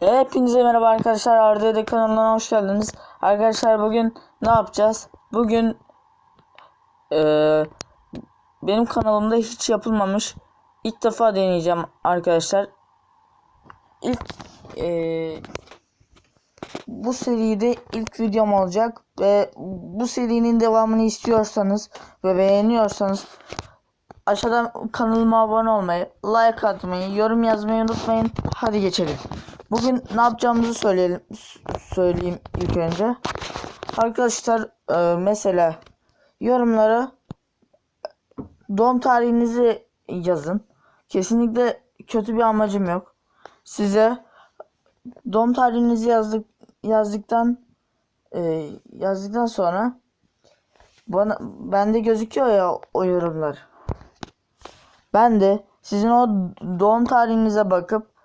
Hepinize merhaba arkadaşlar. Arda kanalına hoş geldiniz. Arkadaşlar bugün ne yapacağız? Bugün eee, benim kanalımda hiç yapılmamış ilk defa deneyeceğim arkadaşlar. İlk eee, bu seride ilk videom olacak ve bu serinin devamını istiyorsanız ve beğeniyorsanız aşağıdan kanalıma abone olmayı, like atmayı, yorum yazmayı unutmayın. Hadi geçelim. Bugün ne yapacağımızı söyleyelim söyleyeyim ilk önce. Arkadaşlar e, mesela yorumlara doğum tarihinizi yazın. Kesinlikle kötü bir amacım yok. Size doğum tarihinizi yazdık yazdıktan e, yazdıktan sonra bana bende gözüküyor ya o yorumlar. Ben de sizin o doğum tarihinize bakıp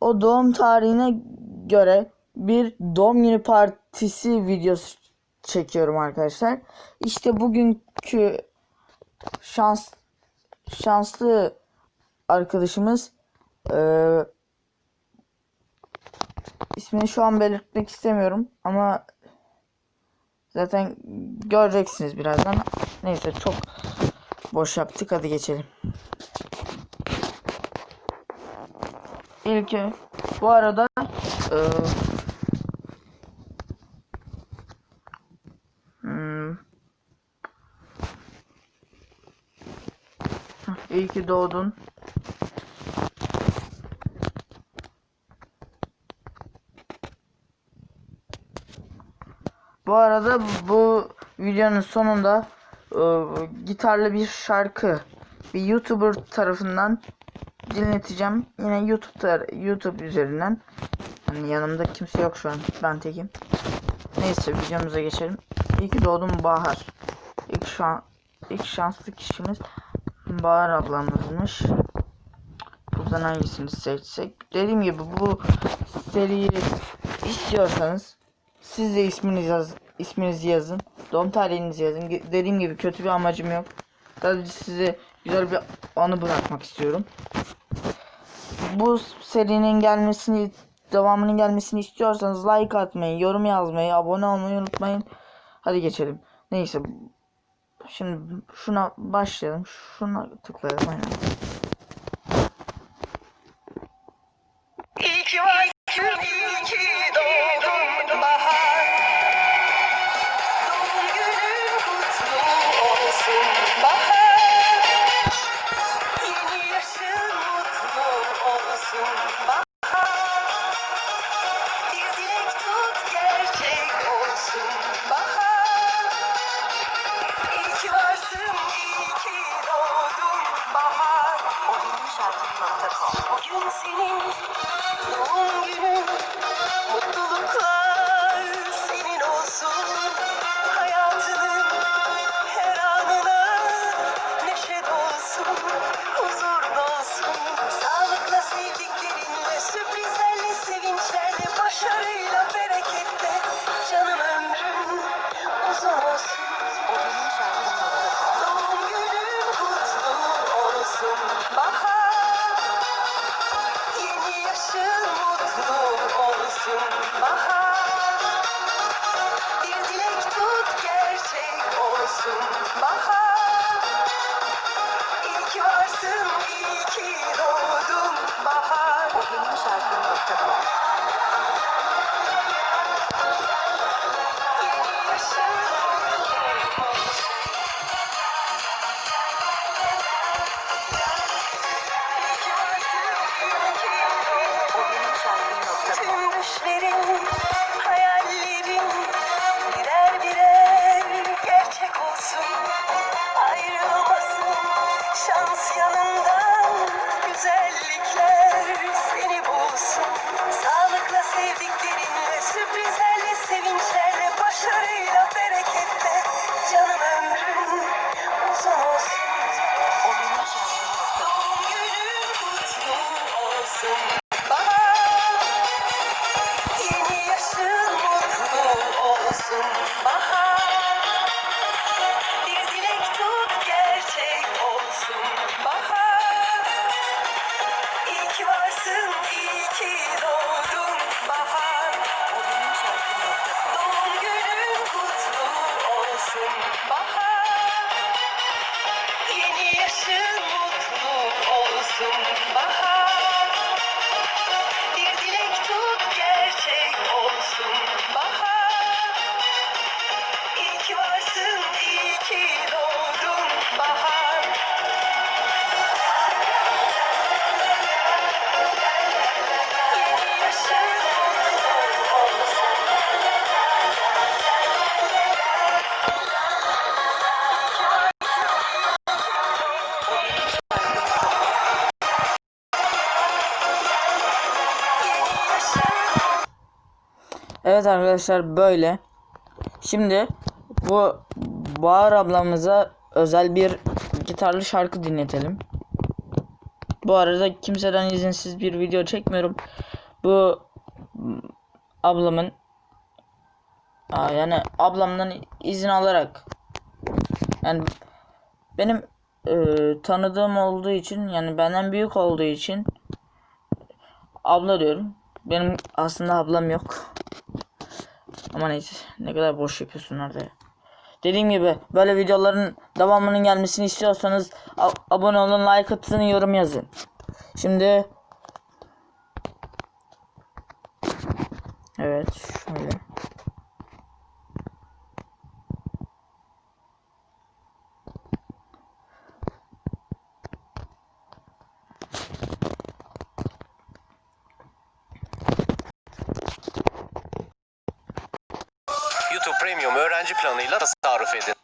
o doğum tarihine göre bir doğum günü partisi videosu çekiyorum arkadaşlar. İşte bugünkü şans şanslı arkadaşımız eee ismini şu an belirtmek istemiyorum ama zaten göreceksiniz birazdan. Neyse çok boş yaptık hadi geçelim. İlki bu arada eee, hmm, iyi ki doğdun. Bu arada bu videonun sonunda eee, gitarlı bir şarkı bir YouTuber tarafından dinleteceğim. Yine YouTube'da YouTube üzerinden. Hani yanımda kimse yok şu an. Ben tekim. Neyse videomuza geçelim. İyi ki doğdun Bahar. İlk şan ilk şanslı kişimiz Bahar ablamızmış. Buradan hangisini seçsek? Dediğim gibi bu seriyi istiyorsanız siz de isminizi yaz, isminizi yazın. Doğum tarihinizi yazın. Dediğim gibi kötü bir amacım yok. Sadece size güzel bir anı bırakmak istiyorum bu serinin gelmesini devamının gelmesini istiyorsanız like atmayı, yorum yazmayı, abone olmayı unutmayın. Hadi geçelim. Neyse. Şimdi şuna başlayalım. Şuna tıklayalım. İyi ki varsın, Evet arkadaşlar böyle. Şimdi bu Bahar ablamıza özel bir gitarlı şarkı dinletelim. Bu arada kimseden izinsiz bir video çekmiyorum. Bu ablamın yani ablamdan izin alarak yani benim e, tanıdığım olduğu için yani benden büyük olduğu için abla diyorum. Benim aslında ablam yok. Ama neyse ne kadar boş yapıyorsun orada. Dediğim gibi böyle videoların devamının gelmesini istiyorsanız abone olun, like atın, yorum yazın. Şimdi Evet şöyle. YouTube Premium öğrenci planıyla tasarruf edin.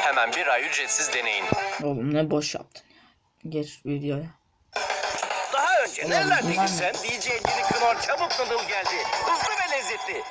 Hemen bir ay ücretsiz deneyin. Oğlum ne boş yaptın ya. Geç videoya. Daha önce Ulan nerelerdeydin sen? DJ Yeni Knorr çabuk noodle geldi. Hızlı ve lezzetli.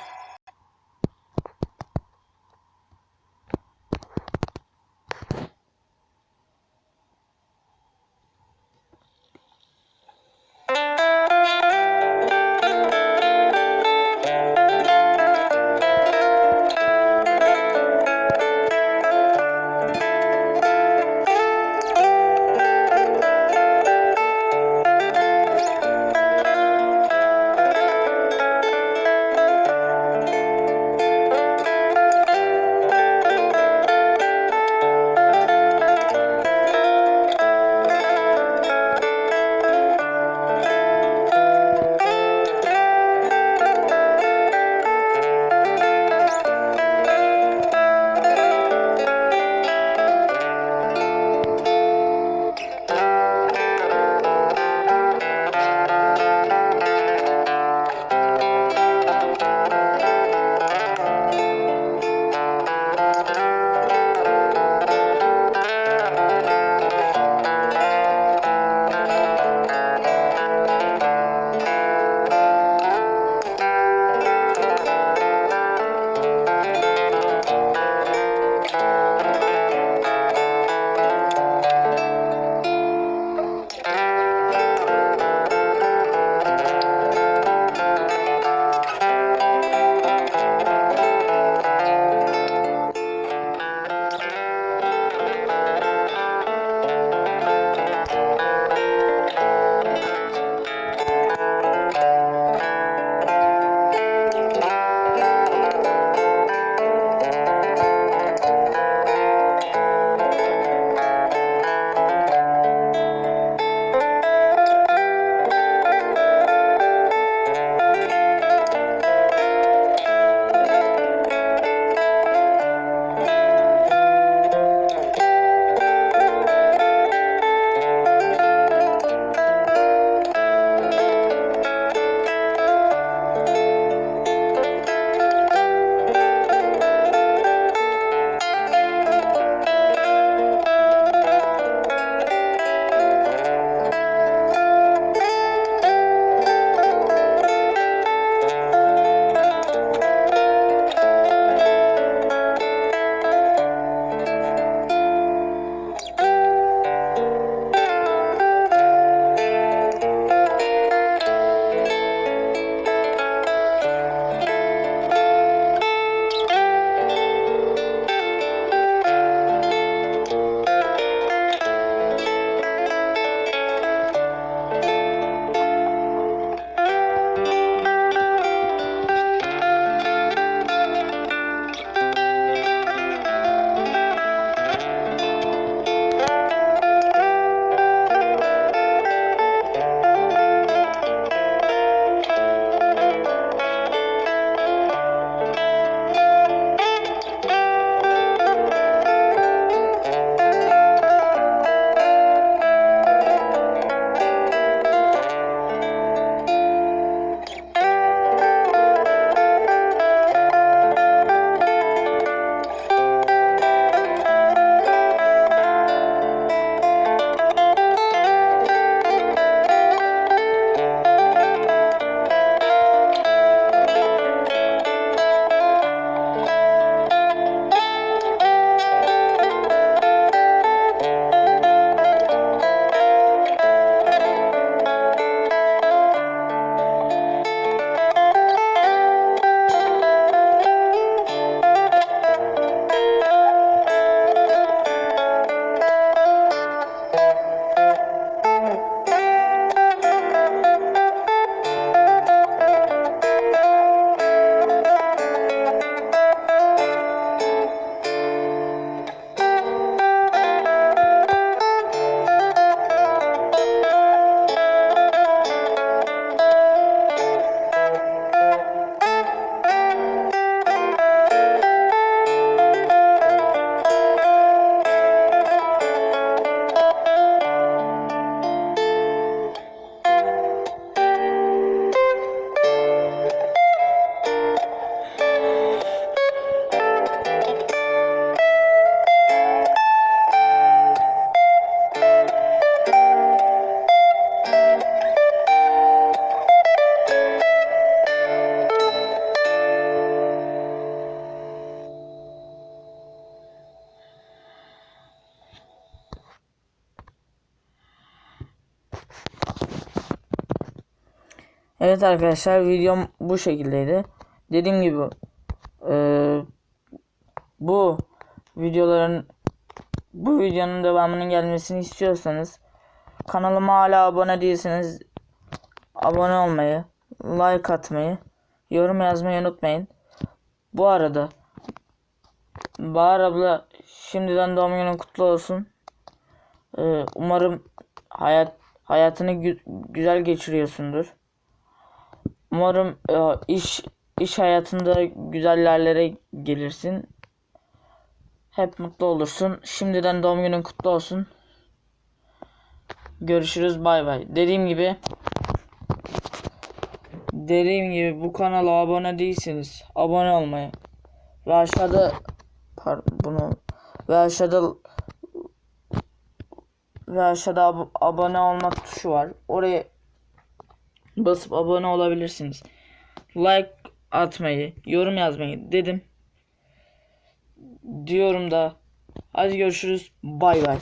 Evet arkadaşlar videom bu şekildeydi. Dediğim gibi eee, bu videoların bu videonun devamının gelmesini istiyorsanız kanalıma hala abone değilseniz abone olmayı, like atmayı, yorum yazmayı unutmayın. Bu arada Bahar abla şimdiden doğum günün kutlu olsun. Ee, umarım hayat hayatını gü- güzel geçiriyorsundur. Umarım e, iş iş hayatında güzel yerlere gelirsin. Hep mutlu olursun. Şimdiden doğum günün kutlu olsun. Görüşürüz bay bay. Dediğim gibi Dediğim gibi bu kanala abone değilseniz abone olmayı ve aşağıda pardon bunu ve aşağıda ve aşağıda ab- abone olma tuşu var. Oraya basıp abone olabilirsiniz. Like atmayı, yorum yazmayı dedim. Diyorum da hadi görüşürüz. Bay bay.